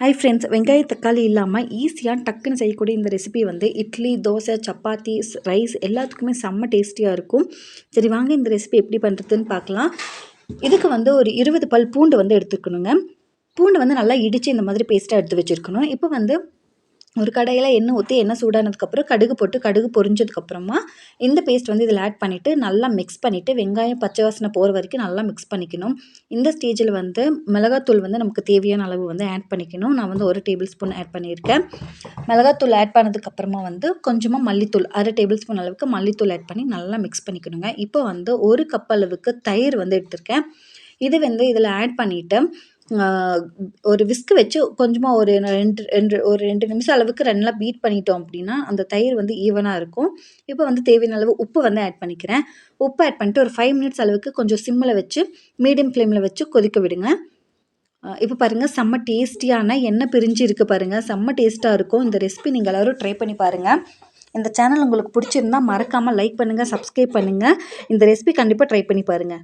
Hi friends வெங்காய தக்காளி இல்லாமல் ஈஸியாக டக்குன்னு செய்யக்கூடிய இந்த ரெசிபி வந்து இட்லி தோசை சப்பாத்தி ரைஸ் எல்லாத்துக்குமே செம்ம டேஸ்டியாக இருக்கும். சரி வாங்க இந்த ரெசிபி எப்படி பண்ணுறதுன்னு பார்க்கலாம். இதுக்கு வந்து ஒரு இருபது பல் பூண்டு வந்து எடுத்துக்கணுங்க. பூண்டு வந்து நல்லா இடித்து இந்த மாதிரி பேஸ்ட்டாக எடுத்து வச்சுருக்கணும். இப்போ வந்து ஒரு கடையில் எண்ணெய் ஊற்றி எண்ணெய் சூடானதுக்கப்புறம் கடுகு போட்டு கடுகு பொரிஞ்சதுக்கப்புறமா இந்த பேஸ்ட் வந்து இதில் ஆட் பண்ணிவிட்டு நல்லா மிக்ஸ் பண்ணிவிட்டு வெங்காயம் பச்சை வாசனை போகிற வரைக்கும் நல்லா மிக்ஸ் பண்ணிக்கணும். இந்த ஸ்டேஜில் வந்து மிளகாத்தூள் வந்து நமக்கு தேவையான அளவு வந்து ஆட் பண்ணிக்கணும். நான் வந்து ஒரு டேபிள் ஸ்பூன் ஆட் பண்ணியிருக்கேன். மிளகாத்தூள் ஆட் பண்ணதுக்கப்புறமா வந்து கொஞ்சமாக மல்லித்தூள் அரை டேபிள் ஸ்பூன் அளவுக்கு மல்லித்தூள் ஆட் பண்ணி நல்லா மிக்ஸ் பண்ணிக்கணுங்க. இப்போ வந்து ஒரு கப் அளவுக்கு தயிர் வந்து எடுத்திருக்கேன். இது வந்து இதில் ஆட் பண்ணிவிட்டு ஒரு விஸ்க் வச்சு கொஞ்சமாக ஒரு ரெண்டு ரெண்டு ஒரு ரெண்டு நிமிஷம் அளவுக்கு நல்லா பீட் பண்ணிட்டோம் அப்படின்னா அந்த தயிர் வந்து ஈவனாக இருக்கும். இப்போ வந்து தேவையான அளவு உப்பு வந்து ஆட் பண்ணிக்கிறேன். உப்பு ஆட் பண்ணிட்டு ஒரு ஃபைவ் மினிட்ஸ் அளவுக்கு கொஞ்சம் சிம்மில் வச்சு மீடியம் ஃப்ளேமில் வச்சு கொதிக்க விடுங்க. இப்போ பாருங்கள் செம்ம டேஸ்டியான எண்ணெய் பிரிஞ்சு இருக்குது பாருங்கள் செம்ம டேஸ்ட்டாக இருக்கும். இந்த ரெசிபி நீங்கள் எல்லோரும் ட்ரை பண்ணி பாருங்கள் இந்த சேனல் உங்களுக்கு பிடிச்சிருந்தா மறக்காமல் லைக் பண்ணுங்கள் சப்ஸ்கிரைப் பண்ணுங்கள் இந்த ரெசிபி கண்டிப்பாக ட்ரை பண்ணி பாருங்கள்